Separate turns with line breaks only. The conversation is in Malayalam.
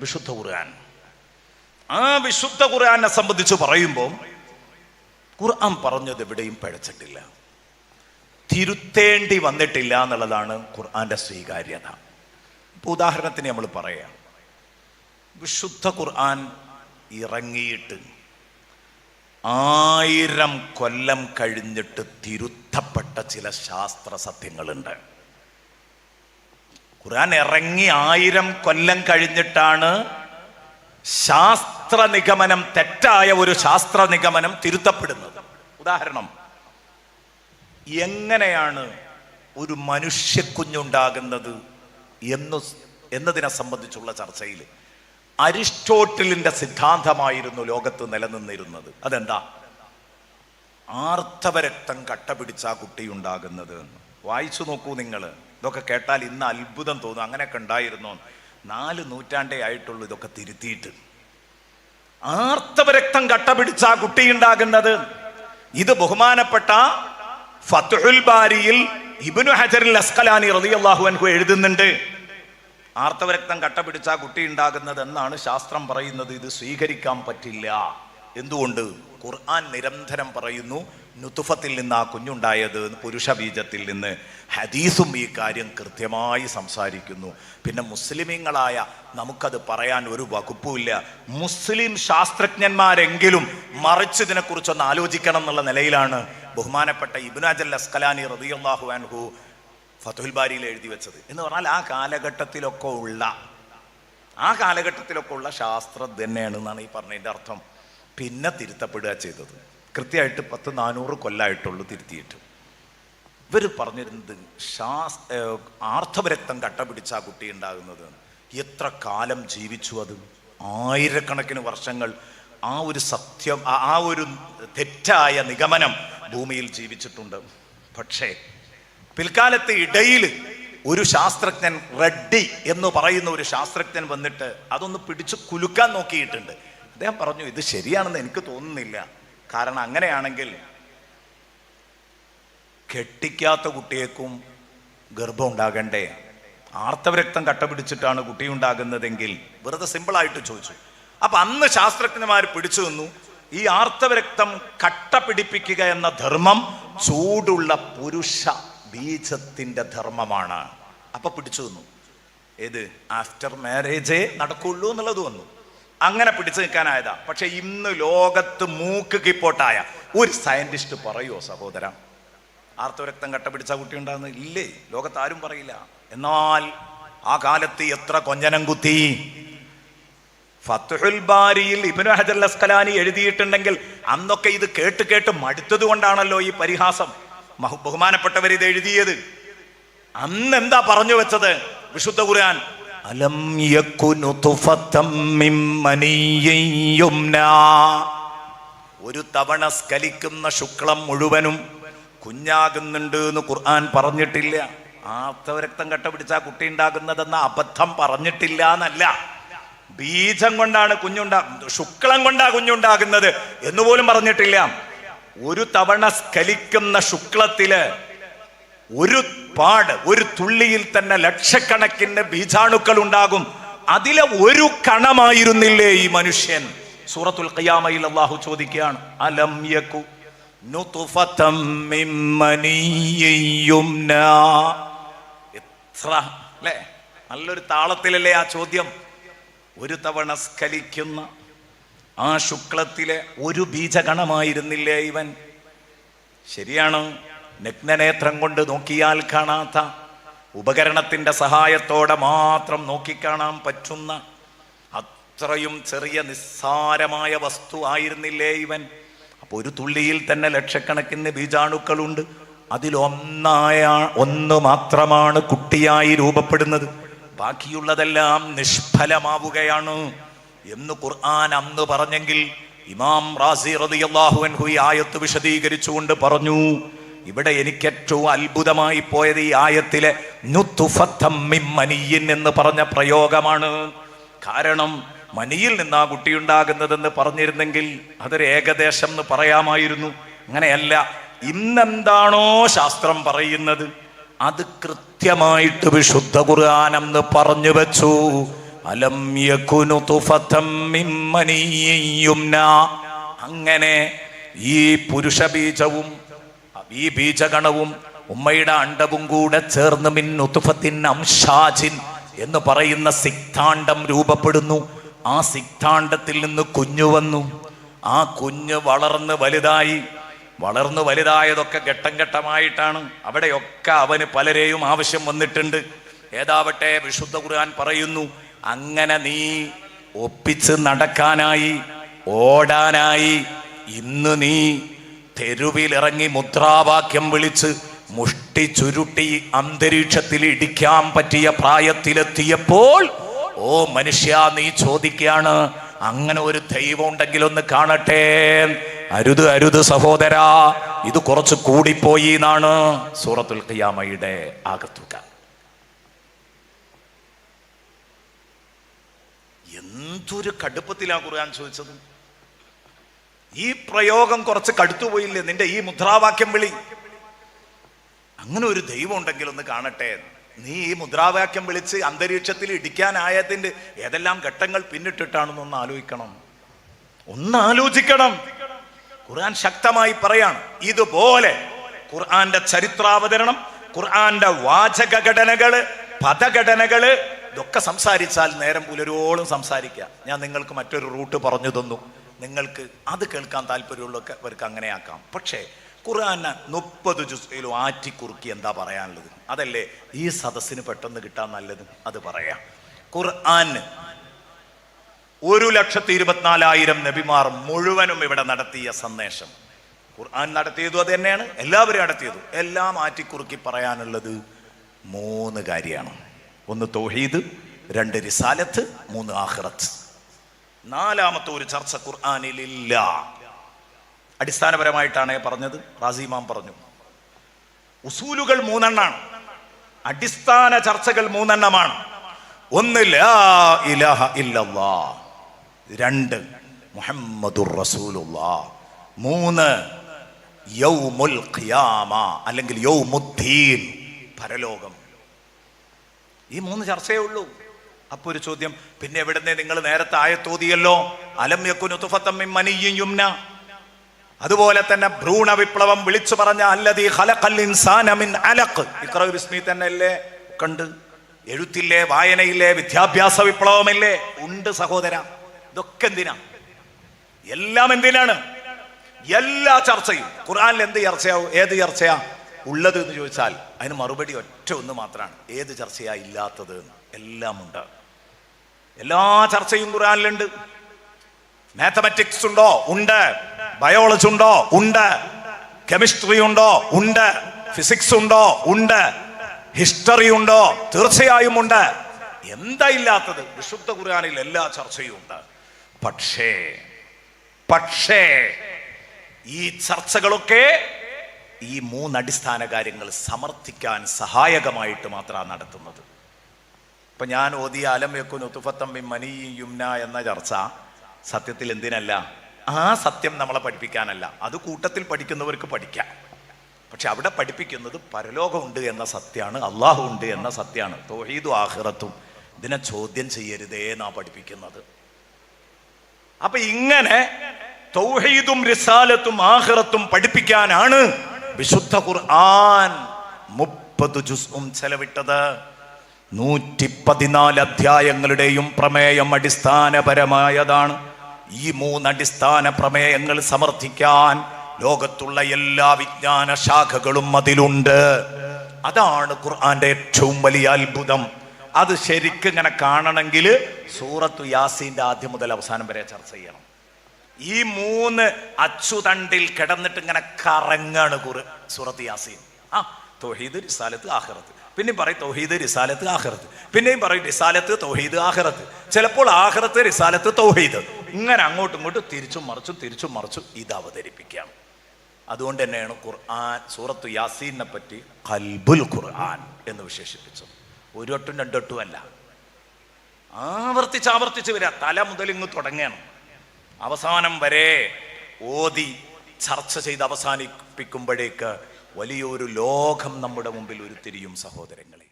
വിശുദ്ധ ഖുർആൻ. ആ വിശുദ്ധ ഖുർആനെ സംബന്ധിച്ച് പറയുമ്പോൾ ഖുർആൻ പറഞ്ഞത് എവിടെയും പഴച്ചിട്ടില്ല. തിരുത്തേണ്ടി വന്നിട്ടില്ല എന്നുള്ളതാണ് ഖുർആന്റെ സ്വീകാര്യത. ഇപ്പൊ ഉദാഹരണത്തിന് നമ്മൾ പറയാം. വിശുദ്ധ ഖുർആൻ ഇറങ്ങിയിട്ട് ആയിരം കൊല്ലം കഴിഞ്ഞിട്ട് തിരുത്തപ്പെട്ട ചില ശാസ്ത്ര സത്യങ്ങളുണ്ട് ഖുർആൻ ഇറങ്ങി ആയിരം കൊല്ലം കഴിഞ്ഞിട്ടാണ് ശാസ്ത്ര നിഗമനം തെറ്റായ ഒരു ശാസ്ത്ര നിഗമനം തിരുത്തപ്പെടുന്നത്. ഉദാഹരണം എങ്ങനെയാണ് ഒരു മനുഷ്യക്കുഞ്ഞുണ്ടാകുന്നത് എന്ന് എന്നതിനെ സംബന്ധിച്ചുള്ള ചർച്ചയിൽ അരിസ്റ്റോട്ടിലിന്റെ സിദ്ധാന്തമായിരുന്നു ലോകത്ത് നിലനിന്നിരുന്നത്. അതെന്താ? ആർത്തവരക്തം കട്ട പിടിച്ച ആ കുട്ടി ഉണ്ടാകുന്നത് എന്ന്. വായിച്ചു നോക്കൂ നിങ്ങൾ ഇതൊക്കെ കേട്ടാൽ ഇന്ന് അത്ഭുതം തോന്നും. അങ്ങനെയൊക്കെ ഉണ്ടായിരുന്നോ? നാല് നൂറ്റാണ്ടേ ആയിട്ടുള്ളൂ ഇതൊക്കെ തിരുത്തിയിട്ട്. ആർത്തവരക്തം കട്ടപിടിച്ച കുട്ടി ഉണ്ടാകുന്നത്? ഇത് ബഹുമാനപ്പെട്ട ഫത്തുൽ ബാരിയിൽ ഇബിനു ഹജറിൽ അസ്കലാനി റളിയല്ലാഹു അൻഹു എഴുതുന്നുണ്ട്. ആർത്തവരക്തം കട്ടപിടിച്ച കുട്ടി ഉണ്ടാകുന്നത് എന്നാണ് ശാസ്ത്രം പറയുന്നത്. ഇത് സ്വീകരിക്കാൻ പറ്റില്ല. എന്തുകൊണ്ട്? ഖുർആൻ നിരന്തരം പറയുന്നു നുത്തുഫത്തിൽ നിന്ന് ആ കുഞ്ഞുണ്ടായത് പുരുഷ ബീജത്തിൽ നിന്ന് ഹദീസും ഈ കാര്യം കൃത്യമായി സംസാരിക്കുന്നു. പിന്നെ മുസ്ലിമീങ്ങളായ നമുക്കത് പറയാൻ ഒരു വകുപ്പുമില്ല. മുസ്ലിം ശാസ്ത്രജ്ഞന്മാരെങ്കിലും മറിച്ച് ഇതിനെക്കുറിച്ചൊന്ന് ആലോചിക്കണം എന്നുള്ള നിലയിലാണ് ബഹുമാനപ്പെട്ട ഇബ്നാജൽ അസ്കലാനി റളിയല്ലാഹു അൻഹു ഫതുൽ ബാരിയിൽ എഴുതി വെച്ചത്. എന്ന് പറഞ്ഞാൽ ആ കാലഘട്ടത്തിലൊക്കെ ഉള്ള ആ കാലഘട്ടത്തിലൊക്കെ ഉള്ള ശാസ്ത്രം തന്നെയാണ് എന്നാണ് ഈ പറഞ്ഞതിന്റെ അർത്ഥം. പിന്നെ തിരുത്തപ്പെടുക ചെയ്തത്. കൃത്യമായിട്ട് പത്ത് നാനൂറ് കൊല്ലമായിട്ടുള്ളൂ തിരുത്തിയിട്ട്. ഇവർ പറഞ്ഞിരുന്നത് ശാസ് ആർത്തവരക്തം കട്ട പിടിച്ച ആ കുട്ടി ഉണ്ടാകുന്നത്. എത്ര കാലം ജീവിച്ചു അത്? ആയിരക്കണക്കിന് വർഷങ്ങൾ ആ ഒരു സത്യം ആ ഒരു തെറ്റായ നിഗമനം ഭൂമിയിൽ ജീവിച്ചിട്ടുണ്ട്. പക്ഷേ പിൽക്കാലത്തെ ഇടയിൽ ഒരു ശാസ്ത്രജ്ഞൻ റെഡ്ഡി എന്ന് പറയുന്ന ഒരു ശാസ്ത്രജ്ഞൻ വന്നിട്ട് അതൊന്ന് പിടിച്ചു കുലുക്കാൻ നോക്കിയിട്ടുണ്ട്. അദ്ദേഹം പറഞ്ഞു ഇത് ശരിയാണെന്ന് എനിക്ക് തോന്നുന്നില്ല. കാരണം അങ്ങനെയാണെങ്കിൽ കെട്ടിക്കാത്ത കുട്ടിയേക്കും ഗർഭം ഉണ്ടാകണ്ടേ? ആർത്തവരക്തം കട്ട പിടിച്ചിട്ടാണ് കുട്ടി ഉണ്ടാകുന്നതെങ്കിൽ വെറുതെ സിമ്പിളായിട്ട് ചോദിച്ചു. അപ്പൊ അന്ന് ശാസ്ത്രജ്ഞന്മാർ പിടിച്ചു നിന്നു. ഈ ആർത്തവരക്തം കട്ട പിടിപ്പിക്കുക എന്ന ധർമ്മം ചൂടുള്ള പുരുഷ ബീജത്തിന്റെ ധർമ്മമാണ്. അപ്പൊ പിടിച്ചു നിന്നു. ഏത്? ആഫ്റ്റർ മാരേജേ നടക്കുള്ളൂ എന്നുള്ളത് വന്നു. അങ്ങനെ പിടിച്ചു നിൽക്കാനായതാ. പക്ഷെ ഇന്ന് ലോകത്ത് മൂക്ക് കിപ്പോട്ടായ ഒരു സയന്റിസ്റ്റ് പറയുമോ സഹോദര? ആർത്തവരക്തം കട്ട പിടിച്ച കുട്ടി ഉണ്ടാകുന്ന ഇല്ലേ? ലോകത്ത് ആരും പറയില്ല. എന്നാൽ ആ കാലത്ത് എത്ര കൊഞ്ഞനം കുത്തി. ഫത്തുഹുൽ ബാരിയിൽ ഇബിനു ഹജർ അസ്കലാനി എഴുതിയിട്ടുണ്ടെങ്കിൽ അന്നൊക്കെ ഇത് കേട്ട് കേട്ട് മടുത്തത് കൊണ്ടാണല്ലോ ഈ പരിഹാസം. ബഹുമാനപ്പെട്ടവർ ഇത് എഴുതിയത്. അന്ന് എന്താ പറഞ്ഞു വെച്ചത്? വിശുദ്ധ ഖുർആൻ. അലം യകുനു തുഫത്തം ഒരു തവണ സ്കലിക്കുന്ന ശുക്ലം മുഴുവനും കുഞ്ഞാകുന്നുണ്ട് എന്ന് ഖുർആൻ പറഞ്ഞിട്ടില്ല. ആർത്തവരക്തം കട്ട പിടിച്ച ആ കുട്ടി ഉണ്ടാകുന്നതെന്ന അബദ്ധം പറഞ്ഞിട്ടില്ല എന്നല്ല. ബീജം കൊണ്ടാണ് കുഞ്ഞുണ്ടാ ശുക്ലം കൊണ്ടാ കുഞ്ഞുണ്ടാകുന്നത് എന്ന് പോലും പറഞ്ഞിട്ടില്ല. ഒരു തവണ സ്കലിക്കുന്ന ശുക്ലത്തിൽ ഒരു പാട് ഒരു തുള്ളിയിൽ തന്നെ ലക്ഷക്കണക്കിന് ബീജാണുക്കൾ ഉണ്ടാകും അതിലെ ഒരു കണമായിരുന്നില്ലേ ഈ മനുഷ്യൻ? സൂറത്തുൽ ഖിയാമയിൽ അള്ളാഹു ചോദിക്കുകയാണ് അലം യകു എത്ര അല്ലേ? നല്ലൊരു താളത്തിലല്ലേ ആ ചോദ്യം? ഒരു തവണ സ്ഖലിക്കുന്ന ആ ശുക്ലത്തിലെ ഒരു ബീജഗണമായിരുന്നില്ലേ ഇവൻ? ശരിയാണ്? നഗ്നനേത്രം കൊണ്ട് നോക്കിയാൽ കാണാത്ത ഉപകരണത്തിന്റെ സഹായത്തോടെ മാത്രം നോക്കിക്കാണാൻ പറ്റുന്ന അത്രയും ചെറിയ നിസ്സാരമായ വസ്തു ആയിരുന്നില്ലേ ഇവൻ? അപ്പോൾ ഒരു തുള്ളിയിൽ തന്നെ ലക്ഷക്കണക്കിന് ബീജാണുക്കളുണ്ട്. അതിലൊന്നായ ഒന്ന് മാത്രമാണ് കുട്ടിയായി രൂപപ്പെടുന്നത്. ബാക്കിയുള്ളതെല്ലാം നിഷ്ഫലമാവുകയാണ് എന്ന് ഖുർആൻ അന്ന് പറഞ്ഞെങ്കിൽ ഇമാം റാസി റളിയല്ലാഹു അൻഹു ഈ ആയത്ത് വിശദീകരിച്ചുകൊണ്ട് പറഞ്ഞു. ഇവിടെ എനിക്ക് ഏറ്റവും അത്ഭുതമായി പോയത് ഈ ആയത്തിലെ എന്ന് പറഞ്ഞ പ്രയോഗമാണ്. കാരണം മനിയിൽ നിന്ന് ആ കുട്ടി ഉണ്ടാകുന്നതെന്ന് പറഞ്ഞിരുന്നെങ്കിൽ അതൊരു ഏകദേശം എന്ന് പറയാമായിരുന്നു. അങ്ങനെയല്ല ഇന്നെന്താണോ ശാസ്ത്രം പറയുന്നത്? അത് കൃത്യമായിട്ട് വിശുദ്ധ ഖുർആാനെന്ന് പറഞ്ഞു വെച്ചു. അലം യകുനു അങ്ങനെ ഈ പുരുഷ ബീജവും ഈ ബീജഗണവും ഉമ്മയുടെ അണ്ടവും കൂടെ ചേർന്ന് മിൻ അംശാജിൻ എന്ന് പറയുന്ന സിക്താണ്ഡം രൂപപ്പെടുന്നു. ആ സിക്താണ്ഡത്തിൽ നിന്ന് കുഞ്ഞു വന്നു. ആ കുഞ്ഞ് വളർന്ന് വലുതായി. വളർന്നു വലുതായതൊക്കെ ഘട്ടം ഘട്ടമായിട്ടാണ്. അവിടെയൊക്കെ അവന് പലരെയും ആവശ്യം വന്നിട്ടുണ്ട്. ഏതാവട്ടെ വിശുദ്ധ ഖുർആൻ പറയുന്നു അങ്ങനെ നീ ഒപ്പിച്ച് നടക്കാനായി ഓടാനായി ഇന്ന് നീ തെരുവിലിറങ്ങി മുദ്രാവാക്യം വിളിച്ച് മുഷ്ടി ചുരുട്ടി അന്തരീക്ഷത്തിൽ ഇടിക്കാൻ പറ്റിയ പ്രായത്തിലെത്തിയപ്പോൾ ഓ മനുഷ്യ നീ ചോദിക്കുകയാണ്. അങ്ങനെ ഒരു ദൈവം ഉണ്ടെങ്കിൽ ഒന്ന് കാണട്ടെ. അരുത് അരുത് സഹോദരാ. ഇത് കുറച്ച് കൂടിപ്പോയി എന്നാണ് സൂറത്തുൽ ഖിയാമയുടെ ആകത്തുക. എന്തൊരു കടുപ്പത്തിലാ ഖുർആൻ ചോദിച്ചത്? ഈ പ്രയോഗം കുറച്ച് കടുത്തുപോയില്ലേ? നിന്റെ ഈ മുദ്രാവാക്യം വിളി. അങ്ങനെ ഒരു ദൈവം ഉണ്ടെങ്കിൽ ഒന്ന് കാണട്ടെ. നീ ഈ മുദ്രാവാക്യം വിളിച്ച് അന്തരീക്ഷത്തിൽ ഇടിക്കാനായതിന്റെ ഏതെല്ലാം ഘട്ടങ്ങൾ പിന്നിട്ടിട്ടാണെന്ന് ഒന്ന് ആലോചിക്കണം. ഒന്ന് ആലോചിക്കണം. ഖുർആൻ ശക്തമായി പറയാണ് ഇതുപോലെ ഖുർആന്റെ ചരിത്രാവതരണം ഖുർആന്റെ വാചക ഘടനകൾ പദഘടനകൾ ഇതൊക്കെ സംസാരിച്ചാൽ നേരം പുലരോളം സംസാരിക്കുക ഞാൻ നിങ്ങൾക്ക് മറ്റൊരു റൂട്ട് പറഞ്ഞു തന്നു. നിങ്ങൾക്ക് അത് കേൾക്കാൻ താല്പര്യമുള്ളവർക്ക് അങ്ങനെ ആക്കാം പക്ഷേ ഖുർആൻ മുപ്പത് ജുസ്യിലും ആറ്റി കുറുക്കി എന്താ പറയാനുള്ളത്? അതല്ലേ ഈ സദസ്സിന് പെട്ടെന്ന് കിട്ടാൻ നല്ലത്? അത് പറയാം. ഖുർആൻ ഒരു ലക്ഷത്തി ഇരുപത്തിനാലായിരം നബിമാർ മുഴുവനും ഇവിടെ നടത്തിയ സന്ദേശം. ഖുർആൻ നടത്തിയതും അത് തന്നെയാണ്. എല്ലാവരും നടത്തിയതും. എല്ലാം ആറ്റിക്കുറുക്കി പറയാനുള്ളത് മൂന്ന് കാര്യമാണ്. ഒന്ന് തൗഹീദ് രണ്ട് റിസാലത്ത് മൂന്ന് ആഖിറത്ത്. നാലാമത്തെ ഒരു ചർച്ച ഖുർആാനിലില്ല. അടിസ്ഥാനപരമായിട്ടാണ് പറഞ്ഞത്. റാസിമാം പറഞ്ഞു. ഉസൂലുകൾ മൂന്നെണ്ണാണ്. അടിസ്ഥാന ചർച്ചകൾ മൂന്നെണ്ണമാണ്. ഒന്ന് ഇലാഹ രണ്ട് മുഹമ്മദുർ മൂന്ന് യൗമുൽ ഖിയാമ അല്ലെങ്കിൽ യൗമുദ്ദീൻ പരലോകം. ഈ മൂന്ന് ചർച്ചയേ ഉള്ളൂ. അപ്പൊ ഒരു ചോദ്യം പിന്നെ എവിടുന്നേ നിങ്ങൾ നേരത്തെ ആയത്തോതിയല്ലോ അലം യക്കുനു തുഫത്തം മിൻ മനിയ്യിൻ അതുപോലെ തന്നെ ഭ്രൂണ വിപ്ലവം വിളിച്ചു പറഞ്ഞ അല്ലതി ഖലഖൽ ഇൻസാന മിൻ അലഖ്. ഇഖ്റ ബിസ്മി തന്നെ അല്ലേ കണ്ട്. എഴുത്തില്ലേ വായനയില്ലേ വിദ്യാഭ്യാസ വിപ്ലവമില്ലേ? ഉണ്ട് സഹോദര. ഇതൊക്കെ എന്തിനാ? എല്ലാം എന്തിനാണ്? എല്ലാ ചർച്ചയും. ഖുർആനിൽ എന്ത് ചർച്ചയാവും? ഏത് ചർച്ചയാ? ഉള്ളത് എന്ന് ചോദിച്ചാൽ അതിന് മറുപടി ഒറ്റ ഒന്ന് മാത്രമാണ്. ഏത് ചർച്ചയാ ഇല്ലാത്തത് എല്ലാം ഉണ്ട് എല്ലാ ചർച്ചയും ഖുറാനിലുണ്ട് മാത്തമാറ്റിക്സ് ഉണ്ടോ? ഉണ്ട്. ബയോളജി ഉണ്ടോ? ഉണ്ട്. കെമിസ്ട്രി ഉണ്ടോ? ഉണ്ട്. ഫിസിക്സ് ഉണ്ടോ? ഉണ്ട്. ഹിസ്റ്ററി ഉണ്ടോ? തീർച്ചയായും ഉണ്ട്. എന്താ ഇല്ലാത്തത് വിശുദ്ധ ഖുർആനിൽ എല്ലാ ചർച്ചയും ഉണ്ട്. പക്ഷേ പക്ഷേ ഈ ചർച്ചകളൊക്കെ ഈ മൂന്നടിസ്ഥാന കാര്യങ്ങൾ സമർത്ഥിക്കാൻ സഹായകമായിട്ട് മാത്രമാണ് നടത്തുന്നത്. ഇപ്പൊ ഞാൻ ഓതിയ അലം വെക്കുന്നു തുഫത്തമ്മി മനി യുംന എന്ന ചർച്ച സത്യത്തിൽ എന്തിനല്ല? ആ സത്യം നമ്മളെ പഠിപ്പിക്കാനല്ല. അത് കൂട്ടത്തിൽ പഠിക്കുന്നവർക്ക് പഠിക്കാം. പക്ഷെ അവിടെ പഠിപ്പിക്കുന്നത് പരലോകമുണ്ട് എന്ന സത്യമാണ് അള്ളാഹു ഉണ്ട് എന്ന സത്യമാണ് തോഹീദും ആഹിറത്തും ഇതിനെ ചോദ്യം ചെയ്യരുതേ എന്നാ പഠിപ്പിക്കുന്നത്. അപ്പൊ ഇങ്ങനെ തൗഹീദും റിസാലത്തും ആഹിറത്തും പഠിപ്പിക്കാനാണ് വിശുദ്ധ ഖുർആൻ മുപ്പത് ജുസ്ഉം ചെലവിട്ടത്. നൂറ്റി പതിനാല് അധ്യായങ്ങളുടെയും പ്രമേയം അടിസ്ഥാനപരമായതാണ്. ഈ മൂന്ന് അടിസ്ഥാന പ്രമേയങ്ങൾ സമർത്ഥിക്കാൻ ലോകത്തുള്ള എല്ലാ വിജ്ഞാന ശാഖകളും അതിലുണ്ട്. അതാണ് ഖുർആന്റെ ഏറ്റവും വലിയ അത്ഭുതം. അത് ശരിക്കും ഇങ്ങനെ കാണണമെങ്കിൽ സൂറത്തു യാസീന്റെ ആദ്യം മുതൽ അവസാനം വരെ ചർച്ച ചെയ്യണം. ഈ മൂന്ന് അച്ചുതണ്ടിൽ കിടന്നിട്ട് ഇങ്ങനെ കറങ്ങാണ് കുറു സൂറത്ത് യാസീൻ. ആ തൊഹീദ് സ്ഥലത്ത് ആഹ്റത്ത് പിന്നെയും പറയും തൗഹീദ് റിസാലത്ത് ആഹ്റത്ത് പിന്നെയും പറയും റിസാലത്ത് തൗഹീദ് ആഹ്റത്ത് ചിലപ്പോൾ ആഹ്റത്ത് റിസാലത്ത് തൗഹീദ്. ഇങ്ങനെ അങ്ങോട്ടും ഇങ്ങോട്ടും തിരിച്ചും മറിച്ചും തിരിച്ചും മറിച്ചും ഇത് അവതരിപ്പിക്കാം. അതുകൊണ്ട് തന്നെയാണ് ഖുർആൻ സൂറത്ത് യാസീനെ പറ്റി കൽബുൽ ഖുർആൻ എന്ന് വിശേഷിപ്പിച്ചത്. ഒരു വട്ടും രണ്ടൊട്ടും അല്ല. ആവർത്തിച്ച് ആവർത്തിച്ച് വരിക. തല മുതൽ ഇങ്ങ് തുടങ്ങണം. അവസാനം വരെ ഓതി ചർച്ച ചെയ്ത് അവസാനിപ്പിക്കുമ്പോഴേക്ക് വലിയൊരു ലോകം നമ്മുടെ മുമ്പിൽ ഉരുത്തിരിയും സഹോദരങ്ങളെ.